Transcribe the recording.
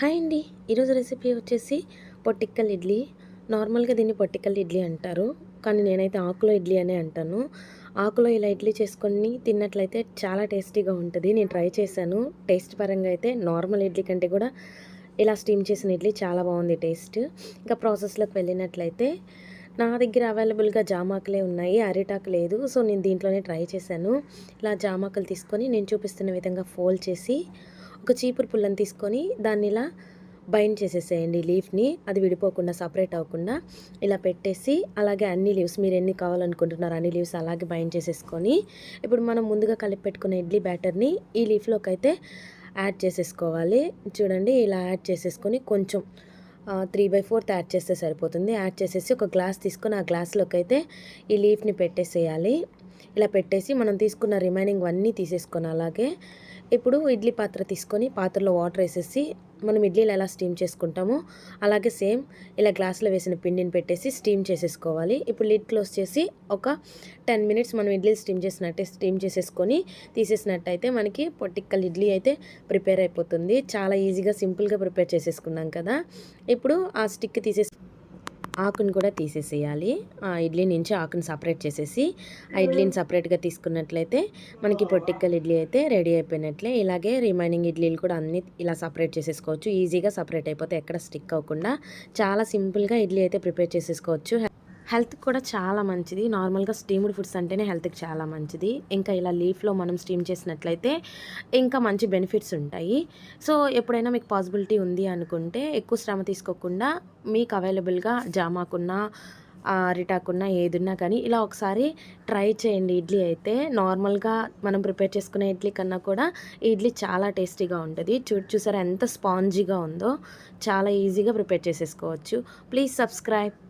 Hi అండి. ఈరోజు recipe వచ్చేసి పొట్టిక్కల్ ఇడ్లీ. నార్మల్గా దీన్ని పొట్టిక్కల్ ఇడ్లీ అంటారు. కానీ నేనైతే ఆకులో ఇడ్లీ అనే అంటాను. ఆకులో ఇలా ఇడ్లీ చేసుకొని తిన్నట్లయితే చాలా టేస్టీగా ఉంటుంది. నేను ట్రై చేశాను. టేస్ట్ పరంగా అయితే నార్మల్ ఇడ్లీ కంటే కూడా ఇలా స్టీమ్ చేసిన ఇడ్లీ చాలా బాగుంది టేస్ట్. ఇంకా ప్రాసెస్లోకి వెళ్ళినట్లయితే నా దగ్గర అవైలబుల్గా జామాకులే ఉన్నాయి. అరిటాకు లేదు. సో నేను దీంట్లోనే ట్రై చేశాను. ఇలా జామాకులు తీసుకొని నేను చూపిస్తున్న విధంగా ఫోల్డ్ చేసి ఒక చీపురు పుల్లని తీసుకొని దాన్ని ఇలా బైండ్ చేసేసేయండి లీఫ్ని. అది విడిపోకుండా సపరేట్ అవ్వకుండా ఇలా పెట్టేసి అలాగే అన్ని లీవ్స్ మీరు ఎన్ని కావాలనుకుంటున్నారు అన్ని లీవ్స్ అలాగే బైండ్ చేసేసుకొని ఇప్పుడు మనం ముందుగా కలిపి పెట్టుకున్న ఇడ్లీ బ్యాటర్ని ఈ లీఫ్లోకి అయితే యాడ్ చేసేసుకోవాలి. చూడండి ఇలా యాడ్ చేసేసుకొని కొంచెం త్రీ బై ఫోర్త్ యాడ్ చేస్తే సరిపోతుంది. యాడ్ చేసేసి ఒక గ్లాస్ తీసుకొని ఆ గ్లాస్లోకి అయితే ఈ లీఫ్ని పెట్టేసేయాలి. ఇలా పెట్టేసి మనం తీసుకున్న రిమైనింగ్ అన్నీ తీసేసుకొని అలాగే ఇప్పుడు ఇడ్లీ పాత్ర తీసుకొని పాత్రలో వాటర్ వేసేసి మనం ఇడ్లీలు ఎలా స్టీమ్ చేసుకుంటామో అలాగే సేమ్ ఇలా గ్లాస్లో వేసిన పిండిని పెట్టేసి స్టీమ్ చేసేసుకోవాలి. ఇప్పుడు లిడ్ క్లోజ్ చేసి ఒక టెన్ మినిట్స్ మనం ఇడ్లీ స్టీమ్ చేసినట్టే స్టీమ్ చేసేసుకొని తీసేసినట్టయితే మనకి పొట్టిక్కల్ ఇడ్లీ అయితే ప్రిపేర్ అయిపోతుంది. చాలా ఈజీగా సింపుల్గా ప్రిపేర్ చేసేసుకున్నాం కదా. ఇప్పుడు ఆ స్టిక్ తీసేసి ఆకును కూడా తీసేసేయాలి. ఆ ఇడ్లీ నుంచి ఆకుని సపరేట్ చేసేసి ఆ ఇడ్లీని సపరేట్గా తీసుకున్నట్లయితే మనకి పొట్టిక్కల్ ఇడ్లీ అయితే రెడీ అయిపోయినట్లే. ఇలాగే రిమైనింగ్ ఇడ్లీలు కూడా అన్ని ఇలా సపరేట్ చేసేసుకోవచ్చు. ఈజీగా సపరేట్ అయిపోతే ఎక్కడ స్టిక్ అవ్వకుండా చాలా సింపుల్గా ఇడ్లీ అయితే ప్రిపేర్ చేసేసుకోవచ్చు. హెల్త్ కూడా చాలా మంచిది. నార్మల్గా స్టీమ్డ్ ఫుడ్స్ అంటేనే హెల్త్కి చాలా మంచిది. ఇంకా ఇలా లీఫ్లో మనం స్టీమ్ చేసినట్లయితే ఇంకా మంచి బెనిఫిట్స్ ఉంటాయి. సో ఎప్పుడైనా మీకు పాసిబిలిటీ ఉంది అనుకుంటే ఎక్కువ శ్రమ తీసుకోకుండా మీకు అవైలబుల్గా జామాకున్న అరిటాకున్నా ఏదున్నా కానీ ఇలా ఒకసారి ట్రై చేయండి. ఇడ్లీ అయితే నార్మల్గా మనం ప్రిపేర్ చేసుకునే ఇడ్లీ కన్నా కూడా ఈ ఇడ్లీ చాలా టేస్టీగా ఉంటుంది. చూ చూసారా ఎంత స్పాంజీగా ఉందో. చాలా ఈజీగా ప్రిపేర్ చేసేసుకోవచ్చు. Please subscribe.